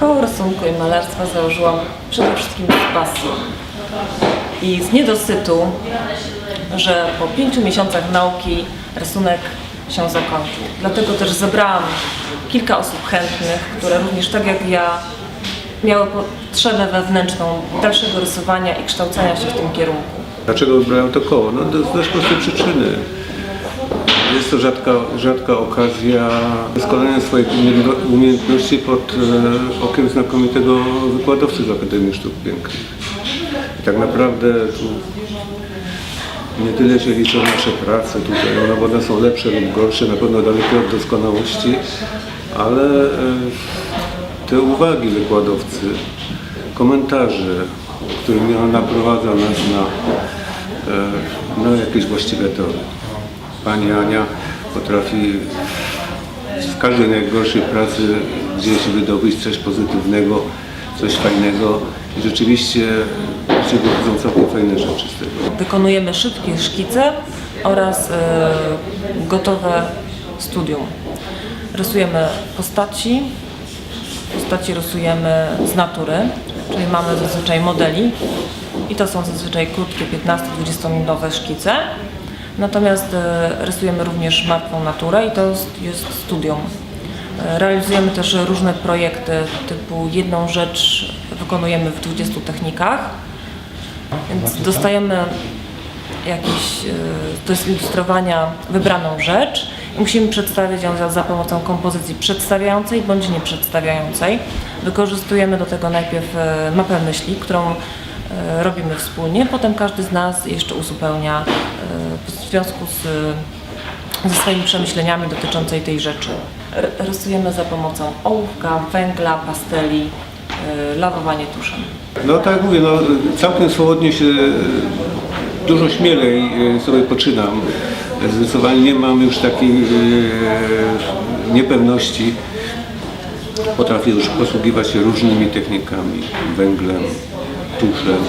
Koło rysunku i malarstwa założyłam przede wszystkim z pasji i z niedosytu, że po pięciu miesiącach nauki rysunek się zakończył. Dlatego też zebrałam kilka osób chętnych, które również tak jak ja miały potrzebę wewnętrzną dalszego rysowania i kształcenia się w tym kierunku. Dlaczego wybrałem to koło? No to z prostej przyczyny. Jest to rzadka, rzadka okazja doskonalenia swoich umie- umiejętności pod e, okiem znakomitego wykładowcy z Akademii Sztuk Pięknych. I tak naprawdę tu nie tyle się liczą nasze prace tutaj, no bo one są lepsze lub gorsze, na pewno dalekie od doskonałości, ale e, te uwagi wykładowcy, komentarze, którymi on naprowadza nas na, e, na jakieś właściwe tory. Pani Ania potrafi w każdej najgorszej pracy gdzieś wydobyć coś pozytywnego, coś fajnego i rzeczywiście się wychodzą całkiem fajne rzeczy z tego. Wykonujemy szybkie szkice oraz e, gotowe studium. Rysujemy postaci, postaci rysujemy z natury, czyli mamy zazwyczaj modeli i to są zazwyczaj krótkie 15-20 minutowe szkice. Natomiast e, rysujemy również martwą naturę i to jest, studium. E, Realizujemy też różne projekty typu jedną rzecz wykonujemy w 20 technikach. Więc dostajemy jakieś, e, to jest ilustrowania wybraną rzecz i musimy przedstawić ją za, za pomocą kompozycji przedstawiającej bądź nieprzedstawiającej. Wykorzystujemy do tego najpierw e, mapę myśli, którą e, robimy wspólnie, potem każdy z nas jeszcze uzupełnia e, w związku z, ze swoimi przemyśleniami dotyczącej tej rzeczy. Rysujemy za pomocą ołówka, węgla, pasteli, e, lawowanie tuszem. No tak mówię, no, całkiem swobodnie się, dużo śmielej e, sobie poczynam. Zdecydowanie nie mam już takiej e, niepewności. Potrafię już posługiwać się różnymi technikami, węglem, tuszem,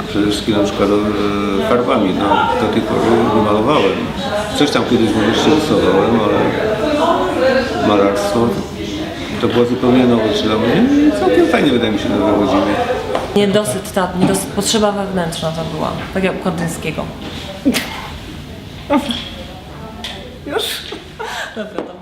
a przede wszystkim na przykład e, farbami. No, do tej pory malowałem. Coś tam kiedyś młodości rysowałem, ale malarstwo to była zupełnie nowość dla mnie. i Całkiem fajnie wydaje mi się to wychodzimy. Niedosyt, ta, niedosyt, potrzeba wewnętrzna to była, tak jak u Kandyńskiego. Już? Dobra, to